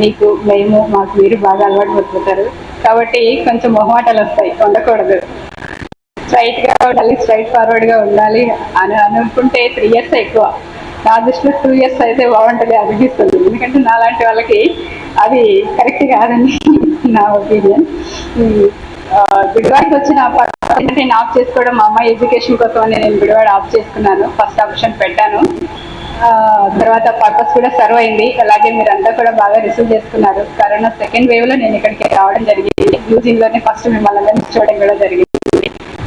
మీకు మేము మాకు మీరు బాగా అలవాటు పడిపోతారు. కాబట్టి కొంచెం మొహమాటాలు వస్తాయి ఉండకూడదు. స్ట్రైట్గా ఉండాలి స్ట్రైట్ ఫార్వర్డ్గా ఉండాలి అని అనుకుంటే త్రీ ఇయర్స్ ఎక్కువ. నా దృష్టిలో టూ ఇయర్స్ అయితే బాగుంటుంది అనిపిస్తుంది. ఎందుకంటే నా లాంటి వాళ్ళకి అది కరెక్ట్ కాదని నా ఒపీనియన్ బిడ్వాడికి వచ్చిన నేను ఆఫ్ చేసుకోవడం మా అమ్మాయి ఎడ్యుకేషన్ కోసం అని నేను గుడివాడ ఆఫ్ చేసుకున్నాను. ఫస్ట్ ఆప్షన్ పెట్టాను. తర్వాత పర్పస్ కూడా సర్వ్ అయింది. అలాగే మీరంతా కూడా బాగా రిసీవ్ చేసుకున్నారు. కరోనా సెకండ్ వేవ్లో నేను ఇక్కడికి రావడం జరిగింది. యూజింగ్లోనే ఫస్ట్ మిమ్మల్ని అందరినీ చూడడం కూడా జరిగింది.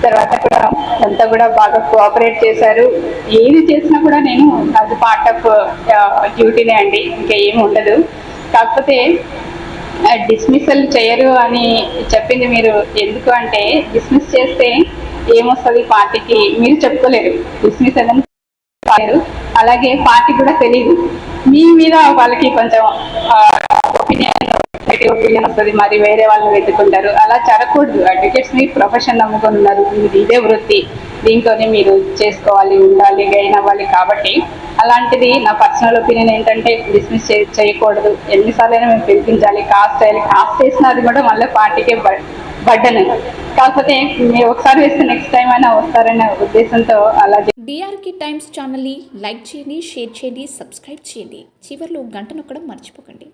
తర్వాత కూడా అంతా కూడా బాగా కోఆపరేట్ చేశారు. ఏది చేసినా కూడా నేను అది పార్ట్ ఆఫ్ డ్యూటీనే అండి. ఇంకా ఏమి ఉండదు. కాకపోతే డిస్మిసల్ చేయరు అని చెప్పింది మీరు ఎందుకు అంటే డిస్మిస్ చేస్తే ఏమొస్తుంది పార్టీకి మీరు చెప్పుకోలేరు. డిస్మిస్ అని అలాగే పార్టీ కూడా తెలియదు మీ మీద వాళ్ళకి కొంచెం ఒపీనియన్ ఒపీనియన్ వస్తుంది. మరి వేరే వాళ్ళని వెతుకుంటారు అలా జరగకూడదు. అడ్వకేట్స్ని ప్రొఫెషన్ నమ్ముకొని ఉన్నారు ఇది ఇదే వృత్తి. దీంతోనే మీరు చేసుకోవాలి ఉండాలి గైన్ అవ్వాలి కాబట్టి. అలాంటిది నా పర్సనల్ ఒపీనియన్ ఏంటంటే డిస్మిస్ చేయకూడదు. ఎన్నిసార్లు అయినా మేము పిలిపించాలి. కాస్ట్ చేయాలి కాస్ట్ చేసిన అది కూడా మళ్ళీ పార్టీకే బడ్డను కాకపోతే మీరు ఒకసారి వేస్తే నెక్స్ట్ టైం అయినా వస్తారనే ఉద్దేశంతో అలా డిఆర్కి టైమ్స్ ఛానల్ని లైక్ చేయండి షేర్ చేయండి సబ్స్క్రైబ్ చేయండి. చివర్లో గంట నొక్కడం మర్చిపోకండి.